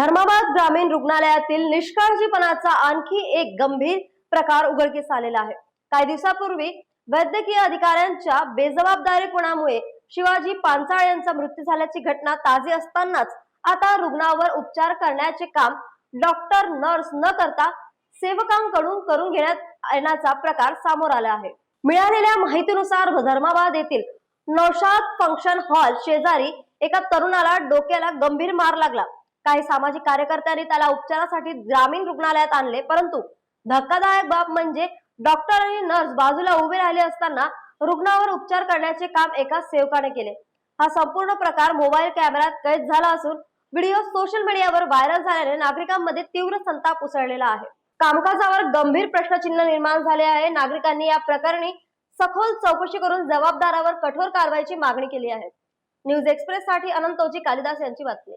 धर्माबाद ग्रामीण रुग्णालयातील निष्काळजीपणाचा आणखी एक गंभीर प्रकार उघडकीस आलेला आहे. काही दिवसापूर्वी वैद्यकीय अधिकाऱ्यांच्या बेजबाबदारीपणामुळे शिवाजी पांचाळ यांचा मृत्यू झाल्याची घटना ताजी असतानाच आता रुग्णावर उपचार करण्याचे काम डॉक्टर नर्स न करता सेवकांकडून करून घेण्यात येण्याचा प्रकार समोर आला आहे. मिळालेल्या माहितीनुसार धर्माबाद येथील नौशाद फंक्शन हॉल शेजारी एका तरुणाला डोक्याला गंभीर मार लागला. काही सामाजिक कार्यकर्त्यांनी त्याला उपचारासाठी ग्रामीण रुग्णालयात आणले. परंतु धक्कादायक बाब म्हणजे डॉक्टर आणि नर्स बाजूला उभे राहिले असताना रुग्णावर उपचार करण्याचे काम एका सेवकाने केले. हा संपूर्ण प्रकार मोबाईल कॅमेऱ्यात कैद झाला असून व्हिडिओ सोशल मीडियावर व्हायरल झाल्याने नागरिकांमध्ये तीव्र संताप उसळलेला आहे. कामकाजावर गंभीर प्रश्नचिन्ह निर्माण झाले आहे. नागरिकांनी या प्रकरणी सखोल चौकशी करून जबाबदारावर कठोर कारवाईची मागणी केली आहे. न्यूज एक्सप्रेस साठी अनंतोजी कालिदास यांची बातमी.